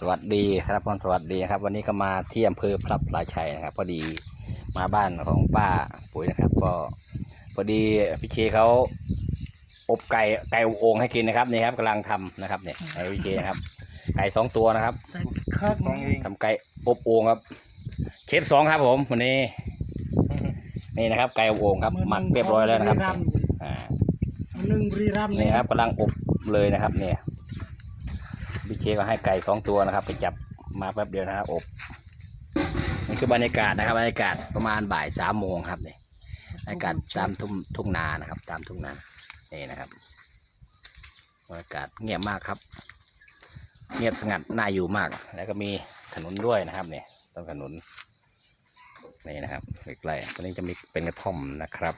สวัสดีครับผมสวัสดีนะครับ วันนี้ก็มาที่อำเภอพระพลาชัยนะครับ พอดีมาบ้านของป้าปุ๋ยนะครับ ก็พอดีพี่เคเขาอบไก่ไก่อบโอ่งให้กินนะครับนี่ครับกำลังทำนะครับเนี่ยไอ้พี่เคนะครับ ไก่สองตัวนะครับครับสองเองทำไก่อบโอ่งครับเชฟสองครับผมวันนี้นี่นะครับ ไก่อบโอ่งครับหมักเรียบร้อยแล้วนะครับอ่าหนึ่งบุรีรัมย์นี่ครับกำลังอบเลยนะครับเนี่ย พี่เคก็ให้ไก่สองตัวนะครับ ไปจับมาแป๊บเดียวนะครับอบนี่คือบรรยากาศนะครับบรรยากาศประมาณบ่ายสามโมงครับเนี่ยบรรยากาศตามทุ่งทุ่งนานะครับ ตามทุ่งนานี่นะครับบรรยากาศเงียบมากครับ เงียบสงัดน่าอยู่มาก แล้วก็มีถนนด้วยนะครับเนี่ยต้นถนนนี่นะครับใกล้ๆตรงนี้จะมีเป็นกระท่อมนะครับ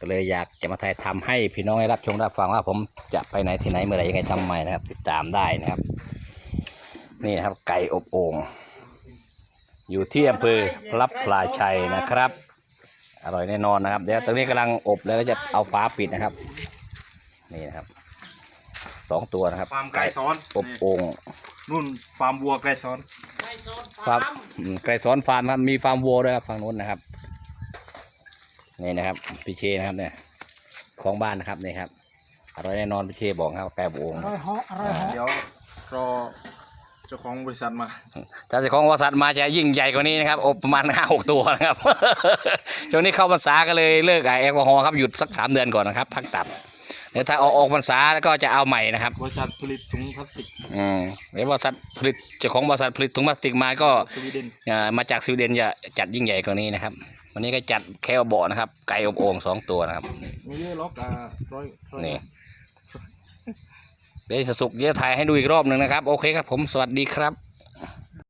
ก็เลยอยากจะมาถ่ายทำให้พี่น้องได้รับชมรับฟังว่าผมจะไปไหนที่ไหนเมื่อไหร่ยังไงทำใหม่นะครับ ติดตามได้นะครับ นี่นะครับ ไก่อบโอ่งอยู่ที่อำเภอพลับพลาชัยนะครับ อร่อยแน่นอนนะครับ เดี๋ยวตรงนี้กำลังอบแล้วก็จะเอาฟ้าปิดนะครับ นี่นะครับสองตัวนะครับฟาร์มไก่ซ้อนอบโอ่งนู่นฟาร์มวัวไก่ซ้อนฟาร์มอืมไก่ซ้อนฟาร์มครับมีฟาร์มวัวด้วยครับฝั่งนู้นนะครับ นี่นะครับพี่เชนะครับเนี่ยของบ้านนะครับนี่ครับอร่อยแน่นอนพี่เชบอกครับไก่อบโอ่งอร่อยเหาะอร่อยเหาะเดี๋ยวรอเจ้าของบริษัทมา ถ้าเจ้าของบริษัทมาจะยิ่งใหญ่กว่านี้นะครับอบประมาณห้าหกตัวนะครับ ช่วงนี้เข้าพรรษาก็เลยเลิกแอลกอฮอล์ครับหยุดสักสามเดือนก่อนนะครับพักตับเดี๋ยวถ้าออกออกพรรษาแล้วก็จะเอาใหม่นะครับบริษัทผลิตถุงพลาสติกอืมเดี๋ยวบริษัทผลิตเจ้าของบริษัทผลิตถุงพลาสติกมาก็สวีเดนเอ่อมาจากสวีเดนจะจัดยิ่งใหญ่กว่านี้นะครับ วันนี้ก็จัดแค่เบาะนะครับ ไก่อบโอ่งสองตัวนะครับมีเยอะล็อกอะร้อยร้อยนี่เดี๋ยวจะสุกเดี๋ยวถ่ายให้ดูอีกรอบหนึ่งนะครับ โอเคครับผมสวัสดีครับ